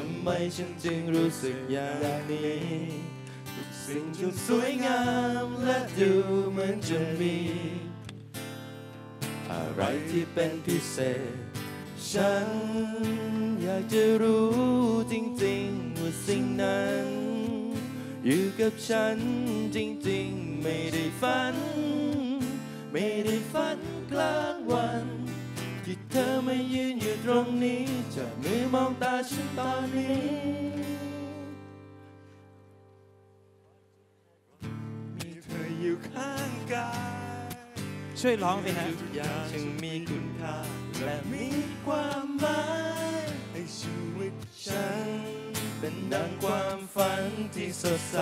ทำไมฉันจึงรู้สึกอย่างนี้ทุกสิ่งจึงสวยงามและดูเหมือนจะมี อะไรที่เป็นพิเศษ ฉันอยากจะรู้จริงๆว่าสิ่งนั้น อยู่กับฉันจริงๆ ไม่ได้ฝัน ไม่ได้ฝันกลางวัน ธอมายืนอยู่ตรงนี้จับมือมองตาฉันตอนนี้ มีเธออยู่ข้างกายช่วยร้องสิฮะทุกอย่างจึงมีคุณค่าและมีความหมายให้ชีวิตฉัน เป็นดังความฝันที่สดใส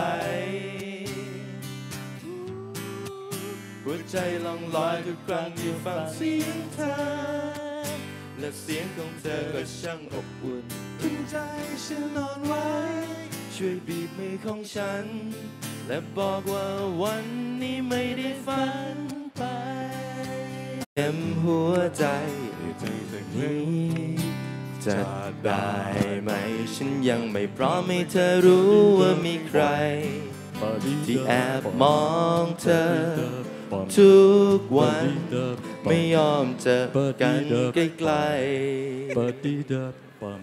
หัวใจลองลอยทุกครั้งที่ฟังเสียงเธอ และเสียงของเธอก็ช่างอบอุ่นถึงใจฉันนอนไว้ ช่วยบีบมือของฉัน และบอกว่าวันนี้ไม่ได้ฝันไป เต็มหัวใจจากนี้จะได้ไหม ฉันยังไม่พร้อมให้เธอรู้ว่ามีใคร ที่แอบมองเธอ ทุกวันไม่ยอมเจอกันใกล้ๆปฏิดับปัม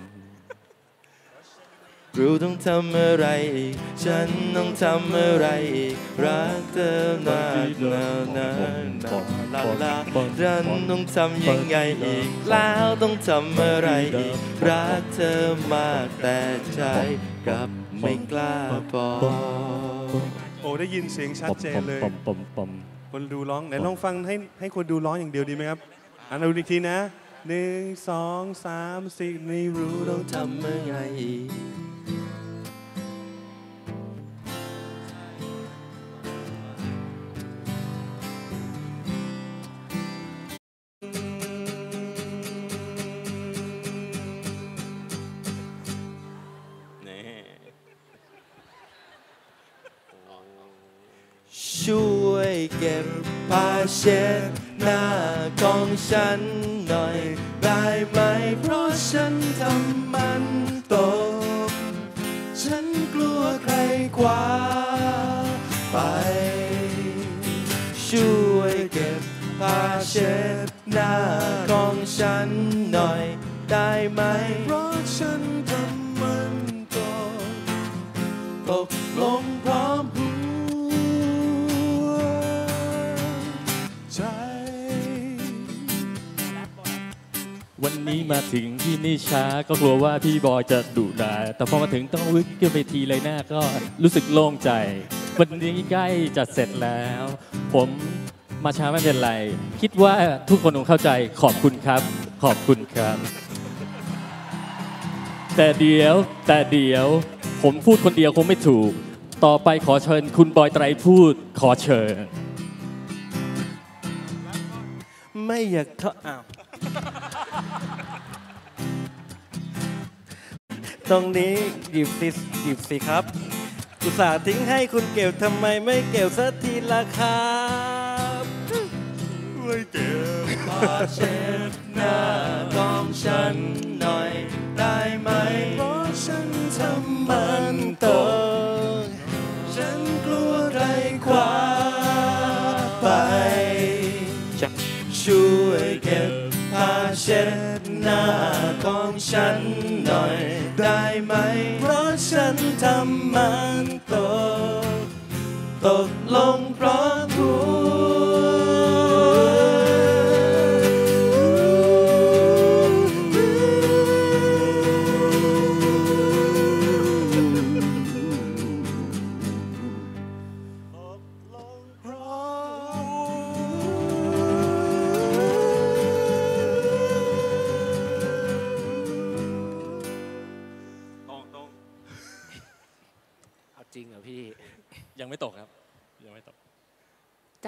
รู้ต้องทำอะไรอีก ฉันต้องทำอะไรอีก รักเธอมากนานนานลาลาฉันต้องทำยังไงอีก แล้วต้องทำอะไรอีก รักเธอมากแต่ใจกลับไม่กล้าบอกโอ้ได้ยินเสียงชัดเจนเลยปัมปัมปัม คนดูร้องไหนลองฟังให้ให้คนดูร้องอย่างเดียวดีไหมครับอ่านเอาอีกทีนะหนึ่งสองสามสี่ไม่รู้รู้ต้ต้อองงทำอะไร ได้ไหมเพราะฉันทำมันตก ฉันกลัวใครคว้าไป ช่วยเก็บผ้าเช็ดหน้าของฉันหน่อยได้ไหม เพราะฉันทำมันตกตกลง วันนี้มาถึงที่นี่ช้าก็กลัวว่าพี่บอยจะดุด่าแต่พอมาถึงต้องวิ่งขึ้นไปทีเลยหน้าก็รู้สึกโล่งใจ วันนี้ใกล้จะเสร็จแล้ว ผมมาช้าไม่เป็นไร คิดว่าทุกคนคงเข้าใจขอบคุณครับ ขอบคุณครับ แต่เดี๋ยวแต่เดี๋ยว ผมพูดคนเดียวคงไม่ถูก ต่อไปขอเชิญคุณบอยไตรพูดขอเชิญ ไม่อยากเข้าอ้าว ตรงนี้หยิบสิหยิบสิครับอุตส่าห์ทิ้งให้คุณเก็บทำไมไม่เก็บสักทีละครับไม่เก็บผ้าเช็ดหน้าของฉันหน่อยได้ไหมเพราะฉันทำมันตกฉันกลัวใครคว้าไป ช่วยเก็บผ้าเช็ดหน้าของฉัน ยังไม่ตกครับ ยังไม่ตก ใจ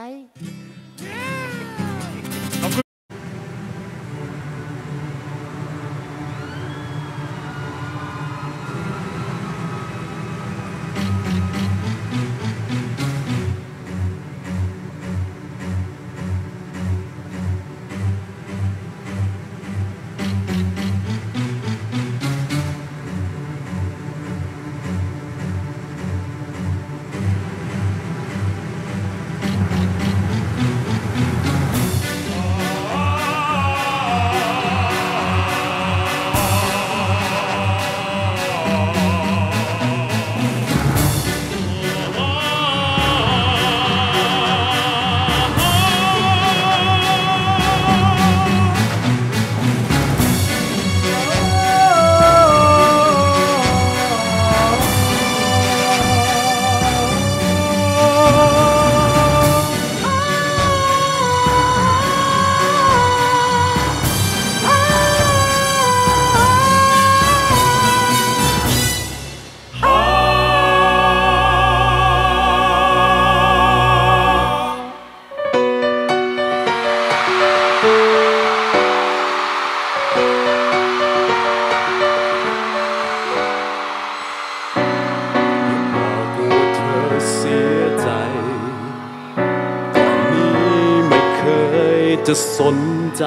จะสนใจ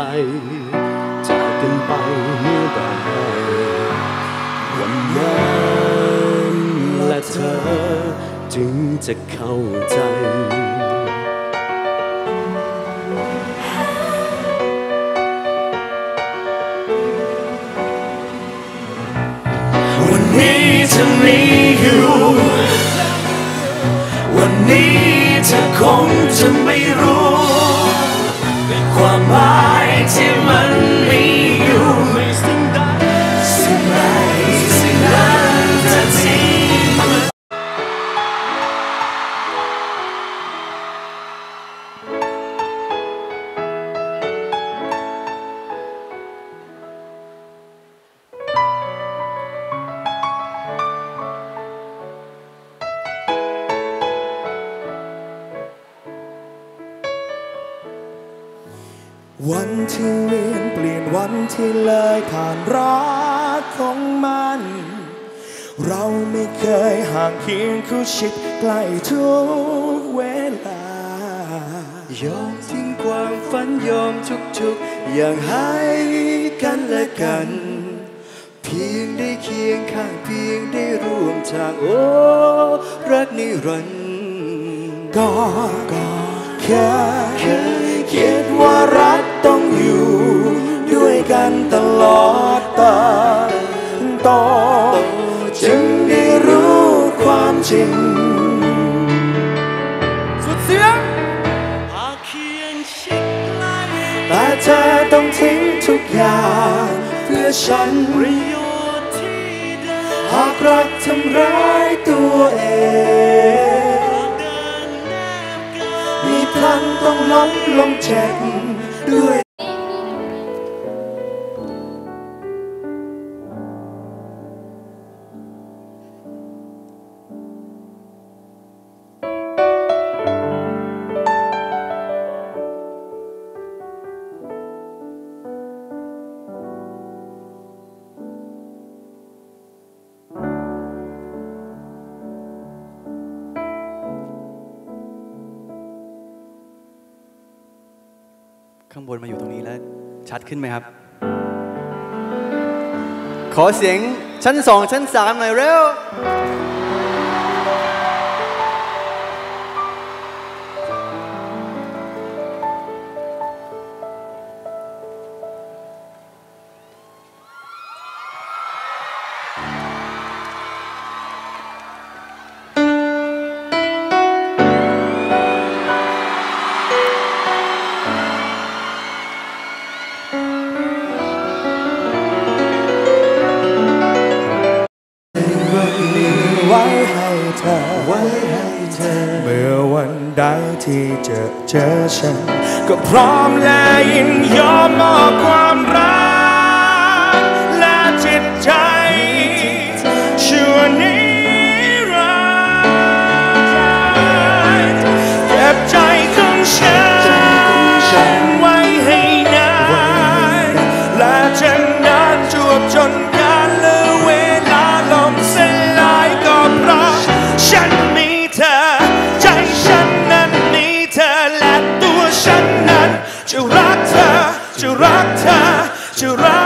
จากกันไปเมื่อใดวันนั้นและเธอจึงจะเข้าใจวันนี้เธอมีอยู่วันนี้เธอคงจะไม่รู้ วันที่เวียนเปลี่ยนวันที่เลยผ่านรักของมัน เราไม่เคยห่างเคียงคู่ชิดใกล้ทุกเวลายอมทิ้งความฝันยอมทุกๆ อย่างให้กันและกัน เพียงได้เคียงข้างเพียงได้ร่วมทางโอ้รักนิรันดร์ก็ก็แค่เคยคิดว่ารัก ต้องอยู่ด้วยกันตลอดไปต่อจึงได้รู้ความจริง สุดเสียงแต่เธอต้องทิ้งทุกอย่าง เพื่อฉันหากรักทำร้ายตัวเองมีพลังต้องล้มลงเจ็บ do it. างบนมาอยู่ตรงนี้แล้วชัดขึ้นไหมครับ ขอเสียงชั้นสองชั้นสามหน่อยเร็ว ที่เจอเจอฉัน ก็พร้อมและยินยอมมอบความรักและจิตใจชั่วนิ รักเธอจะรัก